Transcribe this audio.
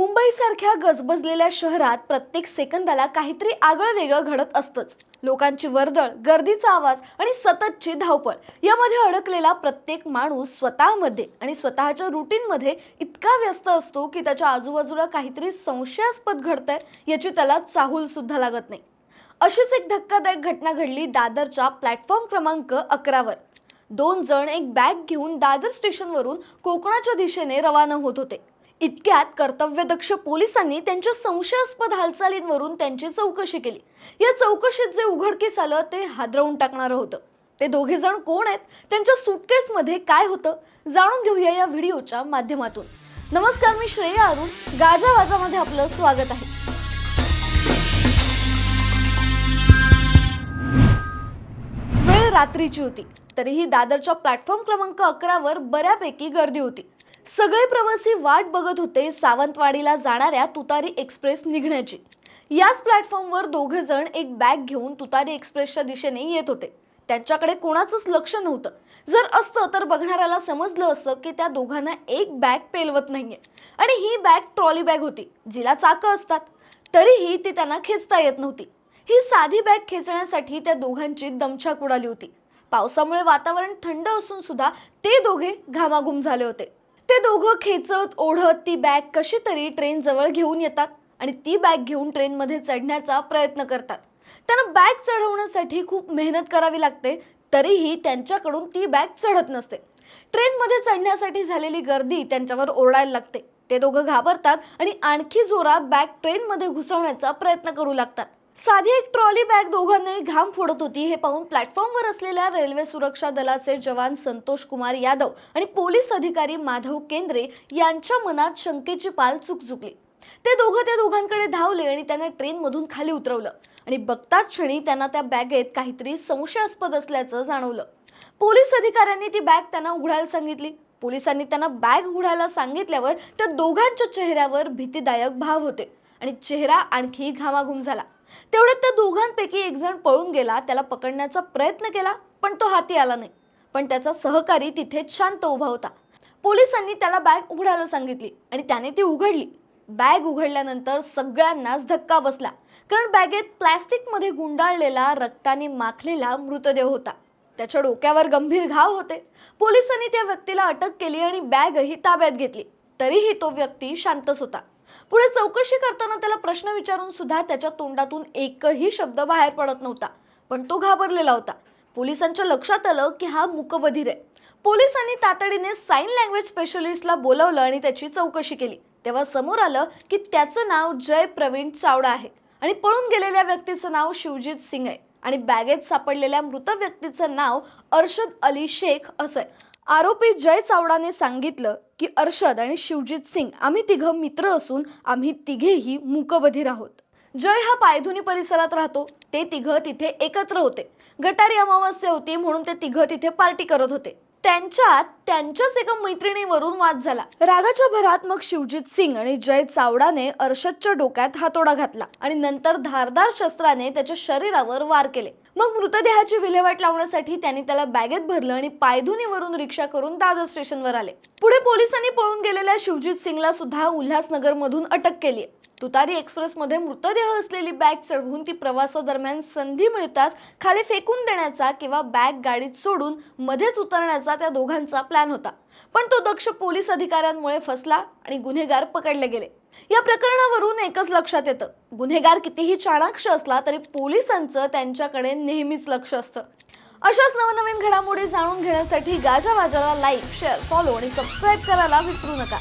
मुंबईसारख्या गजबजलेल्या शहरात प्रत्येक सेकंदाला काहीतरी आगळं वेगळं घडत असतंच. लोकांची वर्दळ गर्दीचा आवाज आणि सततची धावपळ यामध्ये अडकलेला प्रत्येक माणूस स्वतःमध्ये आणि स्वतःच्या रुटीनमध्ये इतका व्यस्त असतो की त्याच्या आजूबाजूला काहीतरी संशयास्पद घडतंय याची त्याला चाहूलसुद्धा लागत नाही. अशीच एक धक्कादायक घटना घडली दादरच्या प्लॅटफॉर्म क्रमांक अकरावर. दोन जण एक बॅग घेऊन दादर स्टेशनवरून कोकणाच्या दिशेने रवाना होत होते. इतक्यात कर्तव्यदक्ष पोलिसांनी त्यांच्या संशयास्पद हालचालींवरून त्यांची चौकशी केली. या चौकशीत जे उघडकीस आलं ते हादरवून टाकणारं होतं. ते दोघे जण कोण आहेत? त्यांच्या सुटकेसमध्ये काय होतं? जाणून घेऊया या व्हिडिओच्या माध्यमातून. नमस्कार मी श्रेया अरुण. गाजा वाजामध्ये आपलं स्वागत आहे. वेळ रात्रीची होती. तरीही दादरच्या प्लॅटफॉर्म क्रमांक अकरावर बऱ्यापैकी गर्दी होती. सगळे प्रवासी वाट बघत होते सावंतवाडीला जाणाऱ्या तुतारी एक्सप्रेस निघण्याची. याच प्लॅटफॉर्मवर दोघे जण एक बॅग घेऊन तुतारी एक्सप्रेसच्या दिशेने येत होते. त्यांच्याकडे कोणाचंच लक्ष नव्हतं. जर असतं तर बघणाऱ्याला समजलं असतं की त्या दोघांना एक बॅग पेलवत नाहीये. आणि ही बॅग ट्रॉली बॅग होती जिला चाकं असतात. तरीही ती त्यांना खेचता येत नव्हती. ही साधी बॅग खेचण्यासाठी त्या दोघांची दमछाक उडाली होती. पावसामुळे वातावरण थंड असून सुद्धा ते दोघे घामाघूम झाले होते. ते दोघं खेचत ओढत ती बॅग कशी तरी ट्रेन जवळ घेऊन येतात आणि ती बॅग घेऊन ट्रेनमध्ये चढण्याचा प्रयत्न करतात. त्यांना बॅग चढवण्यासाठी खूप मेहनत करावी लागते तरीही त्यांच्याकडून ती बॅग चढत नसते. ट्रेनमध्ये चढण्यासाठी झालेली गर्दी त्यांच्यावर ओरडायला लागते. ते दोघं घाबरतात आणि आणखी जोरात बॅग ट्रेनमध्ये घुसवण्याचा प्रयत्न करू लागतात. साधी एक ट्रॉली बॅग दोघांनाही घाम फोडत होती. हे पाहून प्लॅटफॉर्मवर असलेल्या रेल्वे सुरक्षा दलाचे जवान संतोष कुमार यादव आणि पोलीस अधिकारी माधव केंद्रे यांच्या मनात शंकेची पाल चुकचुकली ते दोघं त्या दोघांकडे धावले आणि त्यांना ट्रेनमधून खाली उतरवलं. आणि बघताच क्षणी त्यांना त्या बॅगेत काहीतरी संशयास्पद असल्याचं जाणवलं. पोलीस अधिकाऱ्यांनी ती बॅग त्यांना उघडायला सांगितली. पोलिसांनी त्यांना बॅग उघडायला सांगितल्यावर त्या दोघांच्या चेहऱ्यावर भीतीदायक भाव होते आणि चेहरा आणखी घामाघूम झाला. तेवढ्यात त्या दोघांपैकी एक जण पळून गेला त्याला पकडण्याचा प्रयत्न केला पण तो हाती आला नाही. पण त्याचा सहकारी तिथेच शांत उभा होता. पोलिसांनी त्याला बॅग उघडायला सांगितली आणि त्याने ती उघडली. बॅग उघडल्यानंतर सगळ्यांनाच धक्का बसला कारण बॅगेत प्लॅस्टिकमध्ये गुंडाळलेला रक्ताने माखलेला मृतदेह होता. त्याच्या डोक्यावर गंभीर घाव होते. पोलिसांनी त्या व्यक्तीला अटक केली आणि बॅगही ताब्यात घेतली. तरीही तो व्यक्ती शांतच होता. पुढे चौकशी करताना त्याला प्रश्न विचारून सुद्धा त्याच्या तोंडातून एकही शब्द बाहेर पडत नव्हता. पण तो घाबरलेला होता. पोलिसांच्या लक्षात आलं की हा मुकबधीर आहे. पोलिसांनी तातडीने साईन लँग्वेज स्पेशलिस्टला बोलवलं आणि त्याची चौकशी केली. तेव्हा समोर आलं की त्याचं नाव जय प्रवीण चावडा आहे आणि पळून गेलेल्या व्यक्तीचं नाव शिवजीत सिंग आहे आणि बॅगेत सापडलेल्या मृत व्यक्तीचं नाव अर्शद अली शेख असं आहे. आरोपी जय चावडाने सांगितलं की अर्शद आणि शिवजित सिंग आम्ही तिघं मित्र असून आम्ही तिघेही मूकबधीर आहोत. जय हा पायधुनी परिसरात राहतो. ते तिघं तिथे एकत्र होते. गटारी अमावस्या होती म्हणून ते तिघं तिथे पार्टी करत होते. त्यांच्यात त्यांच्याच एका मैत्रिणीवरून वाद झाला. रागाच्या भरात मग शिवजीत सिंग आणि जय चावडाने अर्षदच्या डोक्यात हातोडा घातला आणि नंतर धारदार शस्त्राने त्याच्या शरीरावर वार केले. मग मृतदेहाची विल्हेवाट लावण्यासाठी त्यांनी त्याला बॅगेत भरलं आणि पायधुनीवरून रिक्षा करून दादर स्टेशनवर आले. पुढे पोलिसांनी पळून गेलेल्या शिवजीत सिंगला सुद्धा उल्हासनगर मधून अटक केली तुतारी एक्सप्रेसमध्ये मृतदेह असलेली बॅग चढवून ती प्रवासादरम्यान संधी मिळताच खाली फेकून देण्याचा किंवा बॅग गाडीत सोडून मध्येच उतरण्याचा त्या दोघांचा प्लॅन होता. पण तो दक्ष पोलीस अधिकाऱ्यांमुळे फसला आणि गुन्हेगार पकडले गेले. या प्रकरणावरून एकच लक्षात येतं. गुन्हेगार कितीही चाणाक्ष असला तरी पोलिसांचं त्यांच्याकडे नेहमीच लक्ष असतं. अशाच नवनवीन घडामोडी जाणून घेण्यासाठी गाजा वाजाला लाईक शेअर फॉलो आणि सबस्क्राईब करायला विसरू नका.